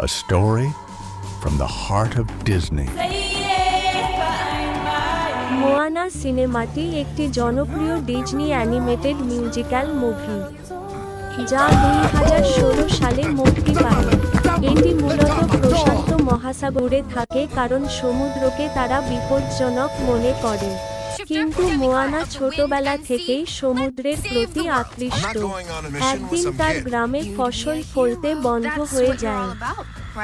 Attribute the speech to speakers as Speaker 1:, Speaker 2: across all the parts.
Speaker 1: A story from the heart of Disney.
Speaker 2: Moana সিনেমাটি একটি জনপ্রিয় ডিজনি অ্যানিমেটেড মিউজিক্যাল মুভি যা দুই হাজার ষোলো সালে মুক্তি পায় এটি মূলত প্রশান্ত মহাসাগরে থাকে কারণ সমুদ্রকে তারা বিপজ্জনক মনে করে কিন্তু মোয়ানা ছোটবেলা থেকেই সমুদ্রের প্রতি আকৃষ্ট। একদিন তার গ্রামে ফসল ফলতে বন্ধ হয়ে যায়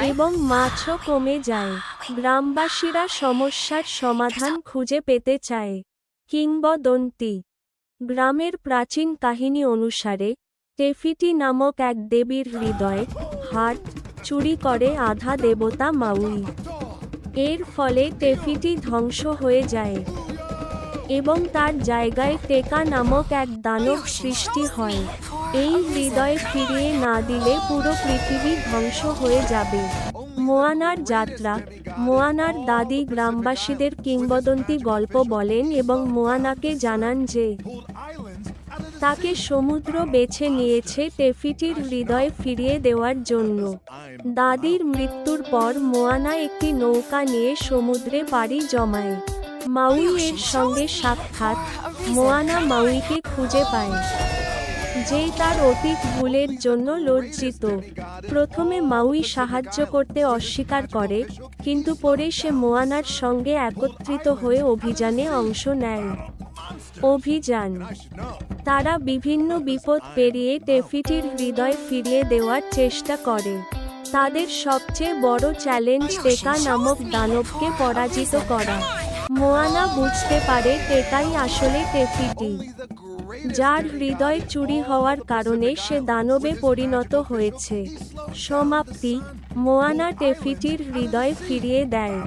Speaker 2: এবং মাছও কমে যায়। গ্রামবাসীরা সমস্যার সমাধান খুঁজে পেতে চায়। কিংবদন্তি। গ্রামের প্রাচীন কাহিনী অনুসারে টেফিটি নামক এক দেবীর হৃদয় হার্ট চুরি করে আধা দেবতা মাউই। এর ফলে টেফিটি ধ্বংস হয়ে যায়। এবং তার জায়গায় টেকা নামক এক দানব সৃষ্টি হয় এই হৃদয় ফিরিয়ে না দিলে পুরো পৃথিবী ধ্বংস হয়ে যাবে মোয়ানার যাত্রা মোয়ানার দাদি গ্রামবাসীদের কিংবদন্তি গল্প বলেন এবং মোয়ানাকে জানান যে তাকে সমুদ্র বেছে নিয়েছে টেফিটির হৃদয় ফিরিয়ে দেওয়ার জন্য দাদির মৃত্যুর পর মোয়ানা একটি নৌকা নিয়ে সমুদ্রে পাড়ি জমায় মাউই এর সঙ্গে সাক্ষাৎ মোয়ানা মাউইকে খুঁজে পায় যে তার অতীত ভুলের জন্য লজ্জিত। প্রথমে মাউই সাহায্য করতে অস্বীকার করে, কিন্তু পরে সে মোয়ানার সঙ্গে একত্রিত হয়ে অভিযানে অংশ নেয়। অভিযান, তারা বিভিন্ন বিপদ পেরিয়ে টেফিটির হৃদয় ফিরিয়ে দেওয়ার চেষ্টা করে। তাদের সবচেয়ে বড় চ্যালেঞ্জ টেকা নামক দানবকে পরাজিত করা। মোয়ানা বুঝতে পারে টেকাই আসলে টেফিটি যার হৃদয় চুরি হওয়ার কারণে সে দানবে পরিণত হয়েছে। সমাপ্তি মোয়ানা টেফিটির হৃদয় ফিরিয়ে দেয়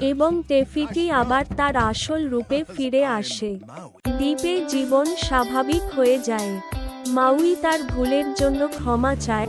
Speaker 2: এবং টেফিটি আবার তার আসল রূপে ফিরে আসে। দ্বীপে জীবন স্বাভাবিক হয়ে যায়। মাউই তার ভুলের জন্য ক্ষমা চায়